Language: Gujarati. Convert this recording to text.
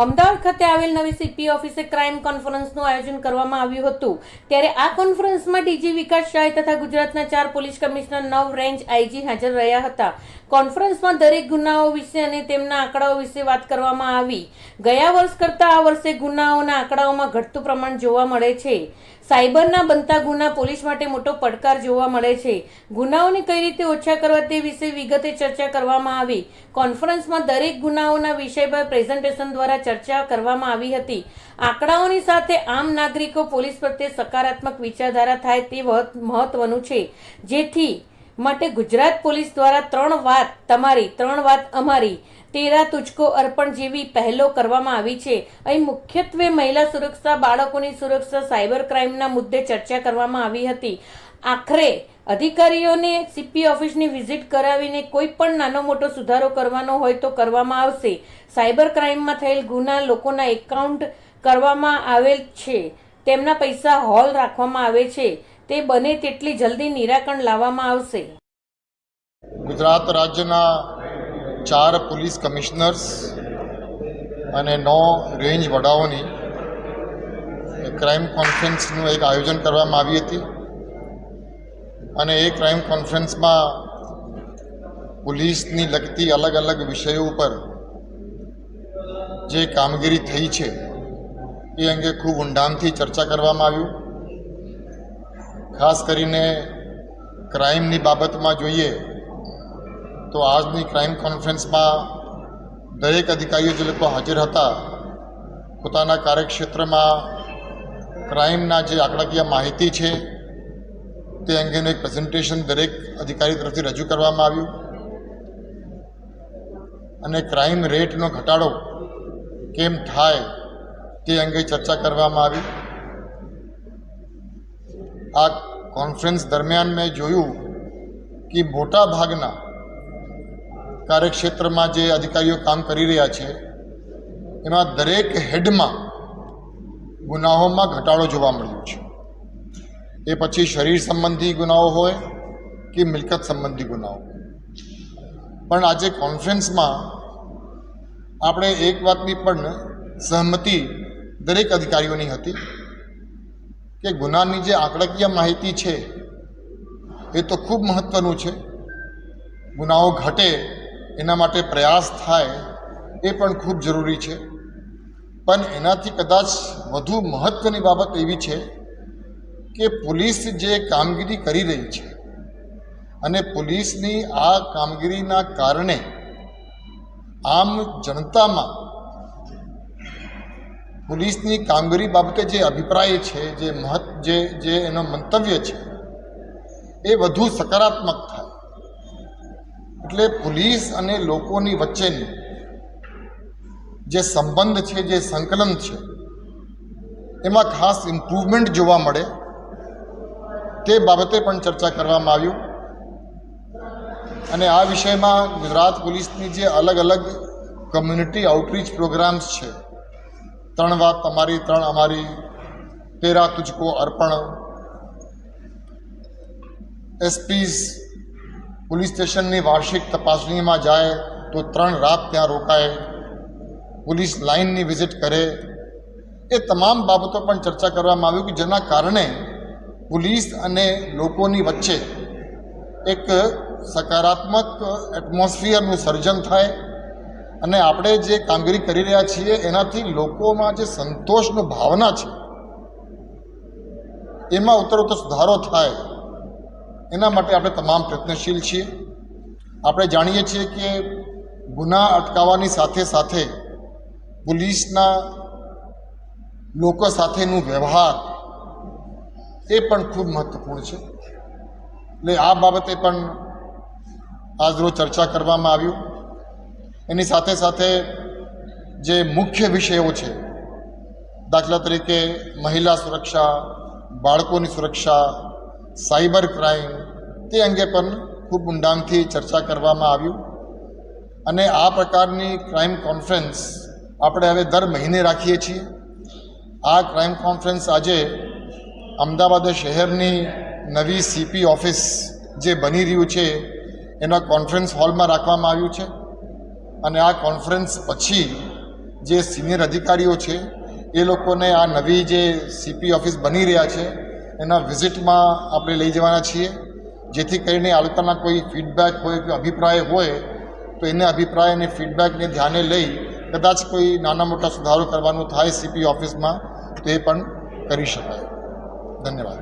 અમદાવાદ ખાતે આવેલ નવી સીપી ઓફિસે ક્રાઇમ કોન્ફરન્સનું આયોજન કરવામાં આવ્યું હતું. ત્યારે આ કોન્ફરન્સમાં ડીજી વિકાસ શાહ તથા ગુજરાતના ચાર પોલીસ કમિશનર નવ રેન્જ આઈજી હાજર રહ્યા હતા. કોન્ફરન્સમાં દરેક ગુનાઓ વિશે અને તેમના આંકડાઓ વિશે વાત કરવામાં આવી. ગયા વર્ષ કરતાં આ વર્ષે ગુનાઓના આંકડાઓમાં ઘટતું પ્રમાણ જોવા મળે છે. સાયબરના બનતા ગુના પોલીસ માટે મોટો પડકાર જોવા મળે છે. ગુનાઓને કઈ રીતે ઓછા કરવા તે વિશે વિગતે ચર્ચા કરવામાં આવી. કોન્ફરન્સમાં દરેક ગુનાઓના વિષય પર પ્રેઝન્ટેશન દ્વારા ચર્ચા કરવામાં આવી હતી. આંકડાઓની સાથે આમ નાગરિકો પોલીસ પ્રત્યે સકારાત્મક વિચારધારા થાય તે મહત્વનું છે. જેથી માટે ગુજરાત પોલીસ દ્વારા ત્રણ વાત તમારી, ત્રણ વાત અમારી. તેરા તુચકો અર્પણ જેવી પહેલો કરવામાં આવી છે. અહીં મુખ્યત્વે મહિલા સુરક્ષા, બાળકોની સુરક્ષા, સાયબર ક્રાઇમના મુદ્દે ચર્ચા કરવામાં આવી હતી. આખરે અધિકારીઓને સીપી ઓફિસની વિઝિટ કરાવીને કોઈ પણ નાનો મોટો સુધારો કરવાનો હોય તો કરવામાં આવશે. સાયબર ક્રાઇમમાં થયેલ ગુના લોકોના એકાઉન્ટ કરવામાં આવેલ છે. તેમના પૈસા હોલ રાખવામાં આવે છે. તે બને તેટલી જલ્દી નિરાકરણ લાવવામાં આવશે. ગુજરાત રાજ્યના ચાર પોલીસ કમિશનર્સ અને નવ રેન્જ વડાઓની ક્રાઇમ કોન્ફરન્સનું એક આયોજન કરવામાં આવી હતી અને એ ક્રાઇમ કોન્ફરન્સમાં પોલીસની લગતી અલગ અલગ વિષયો ઉપર જે કામગીરી થઈ છે એ અંગે ખૂબ ઊંડાણથી ચર્ચા કરવામાં આવ્યું. ખાસ કરીને ક્રાઇમની બાબતમાં જોઈએ તો આજની ક્રાઇમ કોન્ફરન્સમાં દરેક અધિકારીઓ જે લોકો હાજર હતા, પોતાના કાર્યક્ષેત્રમાં ક્રાઇમના જે આંકડાકીય માહિતી છે તે અંગેનું એક પ્રેઝન્ટેશન દરેક અધિકારી તરફથી રજૂ કરવામાં આવ્યું. અને ક્રાઇમ રેટનો ઘટાડો કેમ થાય તે અંગે ચર્ચા કરવામાં આવી. આ કોન્ફરન્સ દરમિયાન મેં જોયું કે મોટા ભાગના કાર્યક્ષેત્રમાં જે અધિકારીઓ કામ કરી રહ્યા છે, એમાં દરેક હેડમાં ગુનાઓમાં ઘટાડો જોવા મળ્યો છે. એ પછી શરીર સંબંધી ગુનાઓ હોય કે મિલકત સંબંધી ગુનાઓ પણ આજે કોન્ફરન્સમાં આપણે એક વાતની પણ સહમતિ દરેક અધિકારીઓની હતી. કે ગુનાની જે આંકડાકીય માહિતી છે, એ તો ખૂબ મહત્ત્વનું છે. ગુનાઓ ઘટે, એના માટે પ્રયાસ થાય, એ પણ ખૂબ જરૂરી છે. પણ એનાથી કદાચ વધુ મહત્ત્વની બાબત એવી છે કે પોલીસ જે કામગીરી કરી રહી છે અને પોલીસની આ કામગીરીના કારણે આમ જનતામાં પોલીસની કામગીરી બાબતે જે અભિપ્રાય છે, જે મહત્ જે જે એનો મંતવ્ય છે, એ વધુ સકારાત્મક થાય. એટલે પોલીસ અને લોકોની વચ્ચેની જે સંબંધ છે, જે સંકલન છે, એમાં ખાસ ઇમ્પ્રુવમેન્ટ જોવા મળે. તે બાબતે પણ ચર્ચા કરવામાં આવ્યું અને આ વિષયમાં ગુજરાત પોલીસની જે અલગ અલગ કમ્યુનિટી આઉટરીચ પ્રોગ્રામ્સ છે ત્રણ વાત તમારી, ત્રણ અમારી. તેરા તુજકો અર્પણ. એસપીઝ પોલીસ સ્ટેશનની વાર્ષિક તપાસણીમાં જાય તો ત્રણ રાત ત્યાં રોકાય. પોલીસ લાઇનની વિઝિટ કરે. એ તમામ બાબતો પણ ચર્ચા કરવામાં આવ્યું કે જેના કારણે પોલીસ અને લોકોની વચ્ચે એક સકારાત્મક એટમોસ્ફિયરનું સર્જન થાય. અને આપણે જે કામગીરી કરી રહ્યા છીએ, એનાથી લોકોમાં જે સંતોષની ભાવના છે, એમાં ઉત્તરોત્તર સુધારો થાય. એના માટે આપણે તમામ પ્રયત્નશીલ છીએ. આપણે જાણીએ છીએ કે ગુના અટકાવવાની સાથે સાથે પોલીસના લોકો સાથેનું વ્યવહાર એ પણ ખૂબ મહત્ત્વપૂર્ણ છે. એટલે આ બાબતે પણ આજરોજ ચર્ચા કરવામાં આવ્યું. એની સાથે સાથે જે મુખ્ય વિષયો છે, દાખલા તરીકે મહિલા સુરક્ષા, બાળકોની સુરક્ષા, સાયબર ક્રાઇમ, તે અંગે પણ ખૂબ ઊંડાણથી ચર્ચા કરવામાં આવ્યું. અને આ પ્રકારની ક્રાઇમ કોન્ફરન્સ આપણે હવે દર મહિને રાખીએ છીએ. આ ક્રાઇમ કોન્ફરન્સ આજે અમદાવાદ શહેરની નવી સીપી ઓફિસ જે બની રહ્યું છે, એના કોન્ફરન્સ હોલમાં રાખવામાં આવ્યું છે. અને આ કોન્ફરન્સ પછી જે સિનિયર અધિકારીઓ છે, એ લોકોને આ નવી જે સીપી ઓફિસ બની રહ્યા છે, એના વિઝિટમાં આપણે લઈ જવાના છીએ. જેથી કરીને આ લોકોના કોઈ ફીડબેક હોય કે અભિપ્રાય હોય, તો એને અભિપ્રાય અને ફીડબેકને ધ્યાને લઈ કદાચ કોઈ નાના મોટા સુધારો કરવાનું થાય સીપી ઓફિસમાં તો એ પણ કરી શકાય. ધન્યવાદ.